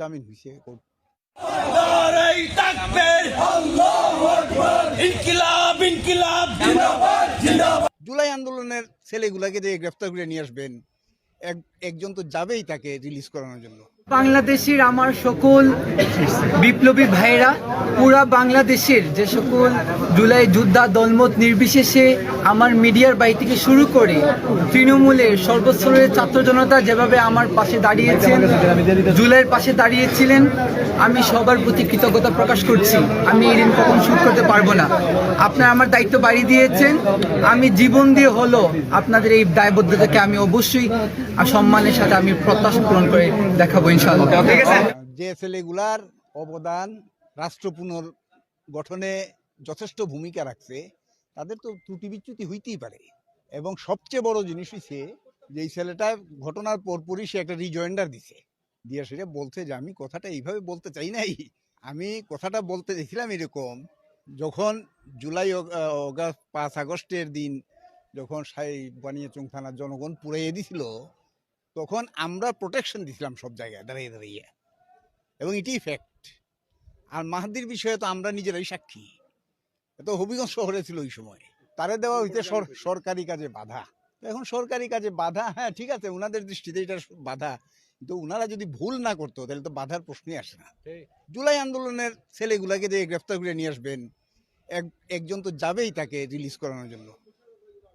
জামিন হয়েছে কোর্ট। জুলাই আন্দোলনের ছেলেগুলাকে যে গ্রেফতার করে নিয়ে আসবেন এক একজন তো যাবেই তাকে রিলিজ করানোর জন্য। বাংলাদেশের আমার সকল বিপ্লবী ভাইরা, পুরা বাংলাদেশের যে সকল জুলাই যোদ্ধা দলমত নির্বিশেষে আমার মিডিয়ার বাই থেকে শুরু করে তৃণমূলের সর্বস্তরের ছাত্র জনতা যেভাবে আমার পাশে দাঁড়িয়েছেন, জুলাইয়ের পাশে দাঁড়িয়েছিলেন, আমি সবার প্রতি কৃতজ্ঞতা প্রকাশ করছি। আমি এই ঋণ কখন শোধ করতে পারব না। আপনারা আমার দায়িত্ব বাড়িয়ে দিয়েছেন। আমি জীবন দিয়ে হলো আপনাদের এই দায়বদ্ধতাকে আমি অবশ্যই সম্মানের সাথে আমি প্রত্যাশা পূরণ করে দেখাবো যে ছেলেগুলার অবদান রাষ্ট্র পুনর্গঠনে যথেষ্ট ভূমিকা রাখছে তাদের তো ত্রুটি বিচ্যুতি হইতেই পারে। এবং সবচেয়ে বড় জিনিস হচ্ছে যে এই ছেলেটা ঘটনার পরপরই সে একটা রিজয়েন্ডার দিছে। দিয়ে সেটা বলছে যে আমি কথাটা এইভাবে বলতে চাই নাই। আমি কথাটা বলতে চাইছিলাম এরকম যখন জুলাই অগ- অগাস্ট পাঁচ আগস্টের দিন যখন সাই বানিয়াচং থানার জনগণ পুড়াইয়ে দিছিল তখন আমরা প্রোটেকশন দিছিলাম সব জায়গায় দাঁড়িয়ে দাঁড়িয়ে। এবং এটাই ফ্যাক্ট আর মাহাদির বিষয়ে তো আমরা নিজেরাই সাক্ষী। এত হবিগঞ্জ শহরে ছিল ওই সময়। তারে দেওয়া হইতে সরকারি কাজে বাধা। তো এখন সরকারি কাজে বাধা হ্যাঁ ঠিক আছে ওনাদের দৃষ্টিতে এটা বাধা। কিন্তু ওনারা যদি ভুল না করতো তাহলে তো বাধার প্রশ্নই আসে না। জুলাই আন্দোলনের ছেলেগুলাকে যে গ্রেফতার করে নিয়ে আসবেন এক একজন তো যাবেই তাকে রিলিজ করানোর জন্য।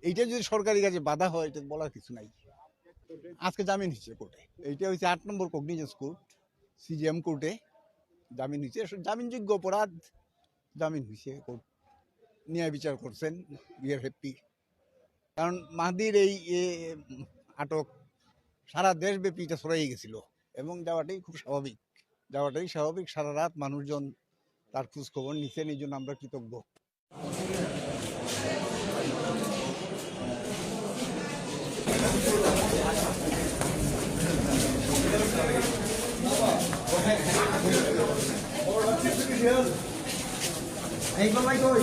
এইটা যদি সরকারি কাজে বাধা হয় এটা বলার কিছু নাই। আজকে জামিন হয়েছে কোর্টে। এইটা হয়েছে আট নম্বর কগনিজেন্স কোর্ট সিজিএম কোর্টে জামিন হয়েছে। জামিনযোগ্য অপরাধ জামিন হয়েছে কোর্ট। ন্যায় বিচার করছেন বিয়ার হ্যাপি কারণ মাহাদির এই আটক সারা দেশব্যাপী এটা ছড়াই গেছিল এবং যাওয়াটাই খুব স্বাভাবিক। যাওয়াটাই স্বাভাবিক, সারা রাত মানুষজন তার খোঁজখবর নিচ্ছেন এই জন্য আমরা কৃতজ্ঞ। এই কই